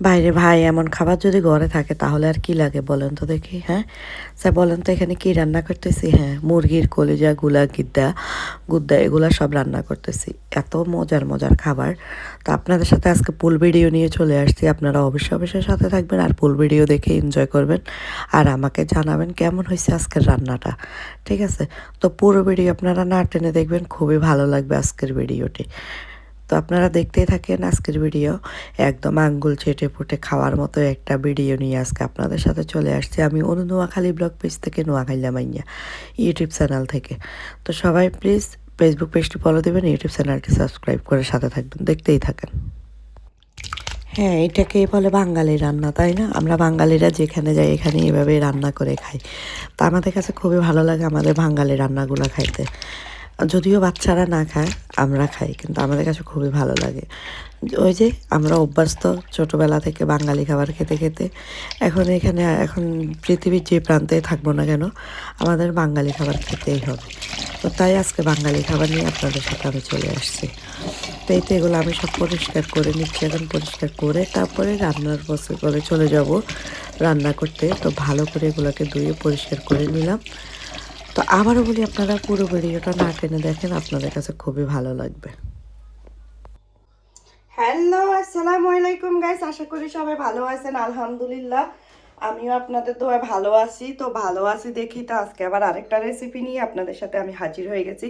বাইরে ভাই, এমন খাবার যদি ঘরে থাকে, তাহলে আর কি লাগে বলেন তো দেখি হ্যাঁ? স্যার, বলেন তো এখানে কি রান্না করতেছি? হ্যাঁ মুরগির কলিজা, গুলা, গিদ্দা, গুদ্দা, এগুলা সব রান্না করতেছি। এত মজার মজার খাবার। তো আপনাদের সাথে আজকে পুল ভিডিও নিয়ে চলে আসছি। আপনারা অবশ্যই অবশ্যই সাথে থাকবেন আর পুল ভিডিও দেখে এনজয় করবেন। আর আমাকে জানাবেন কেমন হয়েছে আজকের রান্নাটা, ঠিক আছে? তো পুরো ভিডিও আপনারা না টেনে দেখবেন, খুবই ভালো লাগবে আজকের ভিডিওটি তো আপনারা দেখতেই থাকেন আজকের ভিডিও। একদম আঙ্গুল চেটে ফুটে খাওয়ার মতো একটা ভিডিও নিয়ে আজকে আপনাদের সাথে চলে আসছি। আমি অনু নোয়াখালী ব্লগ পেজ থেকে নোয়াখাইলা মাইয়া, ইউটিউব চ্যানেল থেকে। তো সবাই প্লিজ ফেসবুক পেজটি ফলো দেবেন, ইউটিউব চ্যানেলটি সাবস্ক্রাইব করে সাথে থাকবেন। দেখতেই থাকেন। হ্যাঁ এটাকেই বলে বাঙালি রান্না, তাই না? আমরা বাঙালিরা যেখানে যাই এখানে এভাবে রান্না করে খাই। তা আমাদের কাছে খুবই ভালো লাগে আমাদের বাঙালি রান্নাগুলো খাইতে। যদিও বাচ্চারা না খায়, আমরা খাই, কিন্তু আমাদের কাছে খুবই ভালো লাগে। ওই যে আমরা অভ্যস্ত, ছোটোবেলা থেকে বাঙালি খাবার খেতে খেতে, এখন এখানে, এখন পৃথিবীর যে প্রান্তে থাকব না কেন, আমাদের বাঙালি খাবার খেতেই হবে। তো তাই আজকে বাঙালি খাবার নিয়ে আপনাদের সাথে আমি চলে আসছি। তো এই তো এগুলো আমি সব পরিষ্কার করে নিচ্ছি, এখন পরিষ্কার করে তারপরে রান্নার বসে করে চলে যাব রান্না করতে। তো ভালো করে এগুলোকে ধুয়ে পরিষ্কার করে নিলাম। তো আবারও বলি আপনারা পুরো ভিডিওটা না টেনে দেখেন, আপনাদের কাছে খুবই ভালো লাগবে। হ্যালো, আসসালামু আলাইকুম গাইস আশা করি সবাই ভালো আছেন, আলহামদুলিল্লাহ। আমিও আপনাদের দোয়া ভালো আছি। তো ভালো আছি দেখি তো আজকে আবার আরেকটা রেসিপি নিয়ে আপনাদের সাথে আমি হাজির হয়ে গেছি।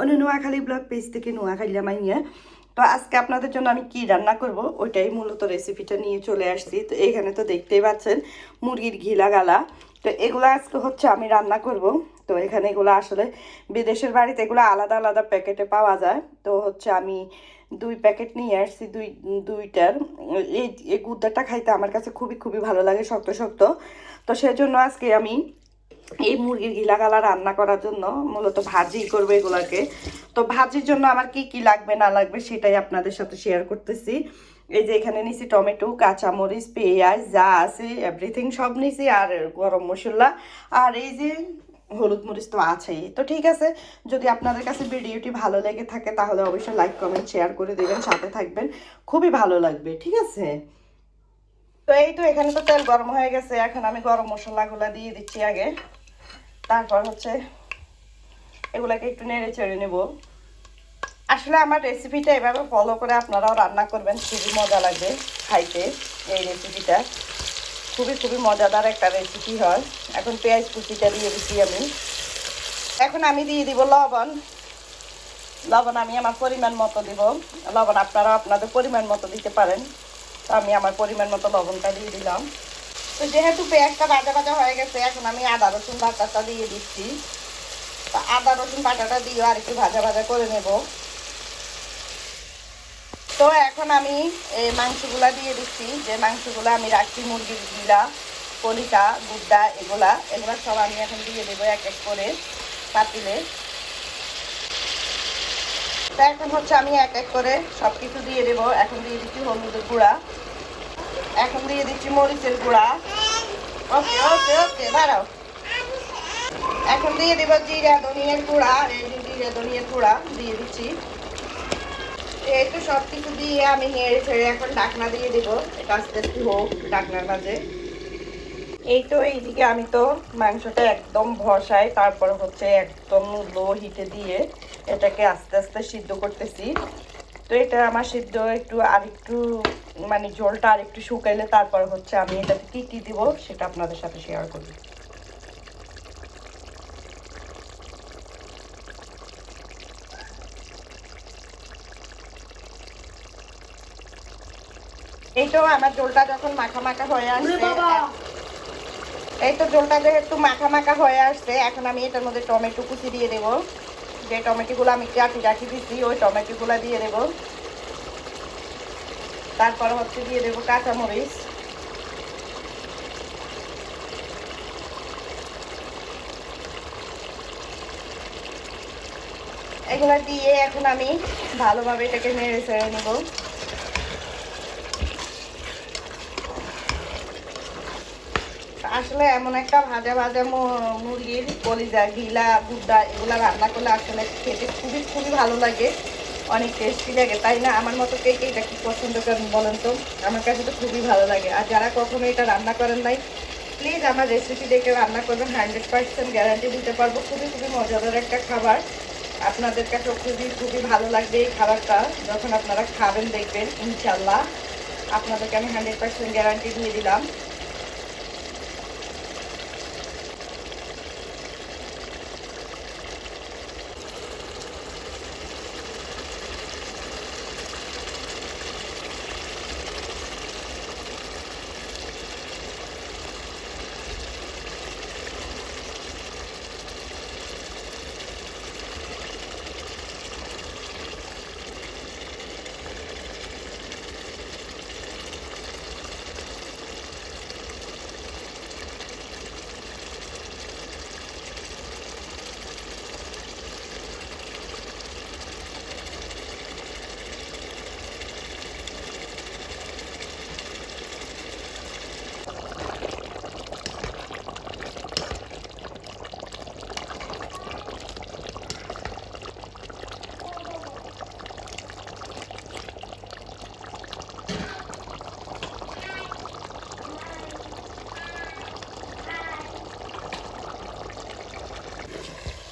অন্য নোয়াখালী ব্লগ পেজ থেকে নোয়াখালী মাইয়া। তো আজকে আপনাদের জন্য আমি কি রান্না করব, ওইটাই মূলত রেসিপিটা নিয়ে চলে আসছি। তো এখানে তো দেখতেই পাচ্ছেন, মুরগির ঘিলা গালা তো এগুলো আজকে হচ্ছে আমি রান্না করব। তো এখানে এগুলো আসলে বিদেশের বাড়িতে এগুলো আলাদা আলাদা প্যাকেটে পাওয়া যায়। তো হচ্ছে আমি দুই প্যাকেট নিয়ে আসছি, দুই, দুইটার। এই এই গুদ্দাটা খাইতে আমার কাছে খুবই খুবই ভালো লাগে শক্ত শক্ত। তো সেজন্য আজকে আমি এই মুরগির গিলা গালা রান্না করার জন্য মূলত ভাজি করব এগুলাকে। তো ভাজির জন্য আমার কি কি লাগবে, না লাগবে সেটাই আপনাদের সাথে শেয়ার করতেছি। এই যে এখানে নিছি টমেটো, কাঁচামরিচ, পেঁয়াজ, যা আছে এভরিথিং সব নিছি আর গরম মশলা। আর এই যে হলুদ মরিচ তো আছেই। তো ঠিক আছে, যদি আপনাদের কাছে ভিডিওটি ভালো লেগে থাকে, তাহলে অবশ্যই লাইক কমেন্ট শেয়ার করে দেবেন, সাথে থাকবেন। খুবই ভালো লাগবে, ঠিক আছে? তো এই তো এখানে তো তেল গরম হয়ে গেছে, এখন আমি গরম মশলাগুলো দিয়ে দিচ্ছি আগে। তারপর হচ্ছে এগুলাকে একটু নেড়ে চেড়ে নেব। আসলে আমার রেসিপিটা এভাবে ফলো করে আপনারাও রান্না করবেন, খুবই মজা লাগবে খাইতে, এই রেসিপিটা খুবই খুবই মজাদার একটা রেসিপি হয়। এখন পেঁয়াজ কুচিটা দিয়ে দিচ্ছি আমি। এখন আমি দিয়ে দিব লবণ। লবণ আমি আমার পরিমাণ মতো দিব। লবণ আপনারা আপনাদের পরিমাণ মতো দিতে পারেন। তো আমি আমার পরিমাণ মতো লবণটা দিয়ে দিলাম। তো যেহেতু পেঁয়াজটা ভাজা ভাজা হয়ে গেছে, এখন আমি আদা, রসুন বাটাটা দিয়ে দিচ্ছি। তো আদা, রসুন বাটাটা দিয়ে আর একটু ভাজা ভাজা করে নেব। তো এখন আমি এই মাংসগুলা দিয়ে দিচ্ছি। যে মাংসগুলো আমি রাখছি, মুরগির গিলা কলিকা গুড্ডা, এগুলা। এগুলা সব আমি এখন দিয়ে দেবো এক এক করে পাতিলে। তো এখন হচ্ছে আমি এক এক করে সব কিছু দিয়ে দেবো। এখন দিয়ে দিচ্ছি হলুদের গুঁড়া। এখন দিয়ে দিচ্ছি মরিচের গুঁড়া। ওকে ওকে ওকে, দাঁড়াও। এখন দিয়ে দেবো জিরা, ধনিয়ার গুঁড়া এই জিরা, ধনিয়ার গুঁড়া দিয়ে দিচ্ছি। এই তো সব কিছু দিয়ে আমি নেড়ে ছেড়ে এখন ডাকনা দিয়ে দেবো, এটা আস্তে আস্তে হোক ঢাকনার মাঝে এই তো এইদিকে আমি তো মাংসটা একদম ভসাই তারপর হচ্ছে একদম লো হিটে দিয়ে এটাকে আস্তে আস্তে সিদ্ধ করতেছি। তো এটা আমার সিদ্ধ একটু আর একটু মানে ঝোলটা আর একটু শুকাইলে তারপর হচ্ছে আমি এটাতে কী কী দিব সেটা আপনাদের সাথে শেয়ার করব। এই তো আমার ঝোলটা যখন মাখা মাখা হয়ে আসছে এই তো ঝোলটা যেহেতু মাখা মাখা হয়ে আসছে এখন আমি এটার মধ্যে টমেটো কুচি দিয়ে দেবো। যে টমেটোগুলো আমি কাটি রাখি দিচ্ছি ওই টমেটোগুলো দিয়ে দেবো। তারপর হচ্ছে দিয়ে দেবো কাঁচামরিচ। এগুলো দিয়ে এখন আমি ভালোভাবে এটাকে নেড়ে ছেড়ে নেব। আসলে এমন একটা ভাজা ভাজা মুরগির কলিজা, ঘিলা গুড্ডা এগুলা রান্না করলে আসলে খেতে খুবই খুবই ভালো লাগে। অনেক টেস্টি লাগে, তাই না? আমার মতো কে কে এটা কি পছন্দ করেন বলেন তো? আমার কাছে তো খুবই ভালো লাগে। আর যারা কখনো এটা রান্না করেন নাই প্লিজ আমার রেসিপি দেখে রান্না করবেন। হান্ড্রেড পার্সেন্ট গ্যারান্টি দিতে পারব। খুবই খুবই মজাদার একটা খাবার। আপনাদের কাছে খুবই খুবই ভালো লাগবে এই খাবারটা। যখন আপনারা খাবেন, দেখবেন ইনশাল্লাহ আপনাদেরকে আমি হান্ড্রেড পার্সেন্ট গ্যারান্টি দিয়ে দিলাম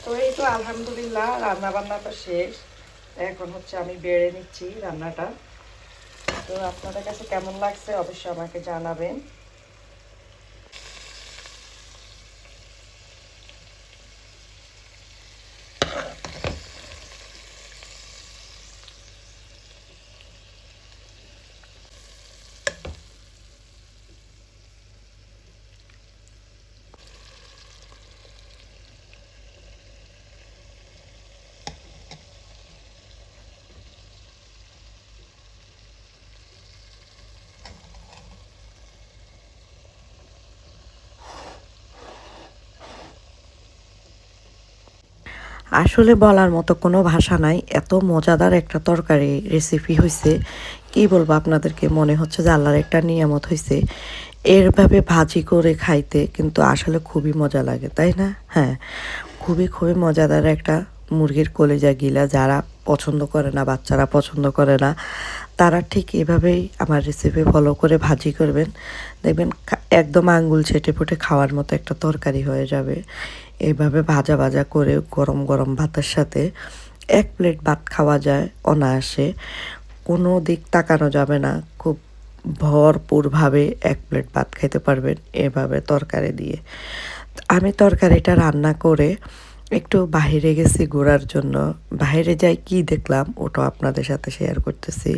তো এই তো আলহামদুলিল্লাহ রান্না বান্নাটা শেষ। এখন হচ্ছে আমি বেড়ে নিচ্ছি রান্নাটা। তো আপনাদের কাছে কেমন লাগছে অবশ্যই আমাকে জানাবেন। আসলে বলার মতো কোনো ভাষা নাই। এত মজাদার একটা তরকারি রেসিপি হয়েছে কি বলব আপনাদেরকে? মনে হচ্ছে যে আল্লাহর একটা নিয়ামত হয়েছে এরভাবে ভাজি করে খাইতে কিন্তু আসলে খুবই মজা লাগে, তাই না? হ্যাঁ খুবই খুবই মজাদার একটা মুরগির কলেজা গিলা যারা পছন্দ করে না, বাচ্চারা পছন্দ করে না, তারা ঠিক এভাবেই আমার রেসিপি ফলো করে ভাজি করবেন। দেখবেন একদম আঙ্গুল ছেটে ফুটে খাওয়ার মতো একটা তরকারি হয়ে যাবে। এইভাবে ভাজা ভাজা করে গরম গরম ভাতের সাথে এক প্লেট ভাত খাওয়া যায় অনায়াসে। কোনো দিক তাকানো যাবে না। খুব ভরপুরভাবে এক প্লেট ভাত খেতে পারবেন এভাবে তরকারি দিয়ে। আমি তরকারিটা রান্না করে একটু বাইরে গেছি ঘোরার জন্য। বাইরে যাই কি দেখলাম ওটা আপনাদের সাথে শেয়ার করতেছি।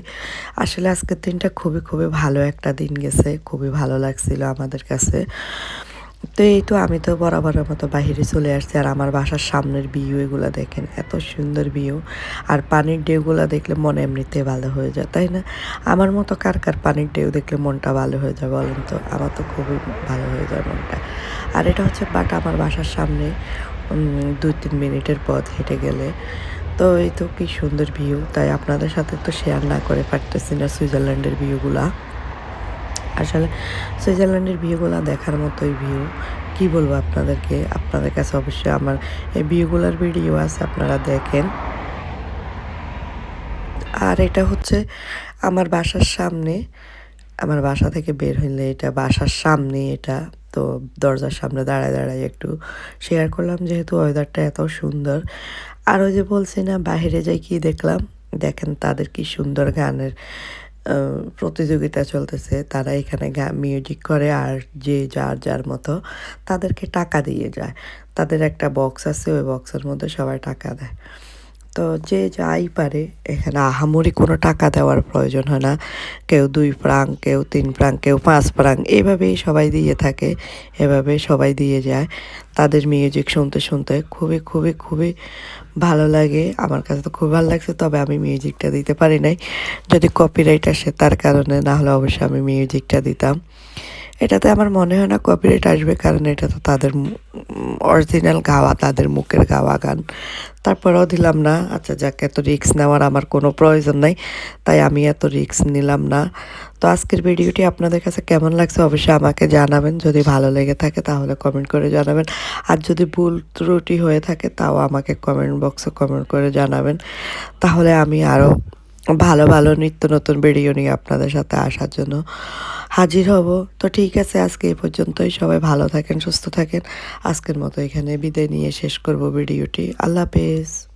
আসলে আজকের দিনটা খুবই খুবই ভালো একটা দিন গেছে। খুবই ভালো লাগছিল আমাদের কাছে। তো এই তো আমি তো বরাবরের মতো বাহিরে চলে আসছি আর আমার বাসার সামনের ভিউ এগুলো দেখেন, এত সুন্দর ভিউ আর পানির ঢেউগুলো দেখলে মন এমনিতে ভালো হয়ে যায়, তাই না? আমার মতো কার কার পানির ঢেউ দেখলে মনটা ভালো হয়ে যায় বলেন তো? আমার তো খুবই ভালো হয়ে যায় মনটা। আর এটা হচ্ছে বাট আমার বাসার সামনে দুই তিন মিনিটের পথ হেঁটে গেলে। তো এই তো কি সুন্দর ভিউ তাই আপনাদের সাথে তো শেয়ার না করে পারতেছি না সুইজারল্যান্ডের ভিউগুলা আসলে সুইজারল্যান্ডের ভিউগুলো দেখার মতোই ভিউ কি বলব আপনাদেরকে? আপনাদের কাছে অবশ্যই আমার এই ভিউগুলোর ভিডিও আছে, আপনারা দেখেন। আর এটা হচ্ছে আমার বাসার সামনে। আমার বাসা থেকে বের হইলে এটা বাসার সামনে এটা। তো দরজার সামনে দাঁড়ায় দাঁড়ায় একটু শেয়ার করলাম, যেহেতু ওয়েদারটা এত সুন্দর। আর ওই যে বলছি না, বাইরে যাই কি দেখলাম? দেখেন তাদের কি সুন্দর গানের প্রতিযোগিতা চলতেছে, তারা এখানে মিউজিক করে আর যে যার যার মতো তাদেরকে টাকা দিয়ে যায়। তাদের একটা বক্স আছে, ওই বক্সের মধ্যে সবাই টাকা দেয়। তো যে যাই পারে, এখানে আহামরি কোনো টাকা দেওয়ার প্রয়োজন হয় না। কেউ দুই প্রাং কেউ তিন প্রাং কেউ পাঁচ প্রাং এভাবেই সবাই দিয়ে থাকে, এভাবে সবাই দিয়ে যায়। তাদের মিউজিক শুনতে শুনতে খুবই খুবই খুবই ভালো লাগে। আমার কাছে তো খুব ভালো লাগছে, তবে আমি মিউজিকটা দিতে পারি নাই। যদি কপিরাইট আসে তার কারণে না হলে অবশ্যই আমি মিউজিকটা দিতাম। এটাতে আমার মনে হয় না কপিরাইট আসবে, কারণ এটা তো তাদের অরিজিনাল গাওয়া, তাদের মুখের গাওয়া গান। তারপরেও দিলাম না আচ্ছা যাক, এত রিস্ক নেওয়ার আমার কোনো প্রয়োজন নাই, তাই আমি এত রিস্ক নিলাম না। তো আজকের ভিডিওটি আপনাদের কাছে কেমন লাগছে অবশ্যই আমাকে জানাবেন, যদি ভালো লেগে থাকে তাহলে কমেন্ট করে জানাবেন। আর যদি ভুল ত্রুটি হয়ে থাকে তাও আমাকে কমেন্ট বক্সে কমেন্ট করে জানাবেন। তাহলে আমি আরও ভালো ভালো নিত্য নতুন ভিডিও নিয়ে আপনাদের সাথে আসার জন্য হাজির হব। তো ঠিক আছে, আজকে এই পর্যন্তই। সবাই ভালো থাকেন, সুস্থ থাকেন। আজকের মতো এখানে বিদায় নিয়ে শেষ করব ভিডিওটি আল্লাহ হাফেজ।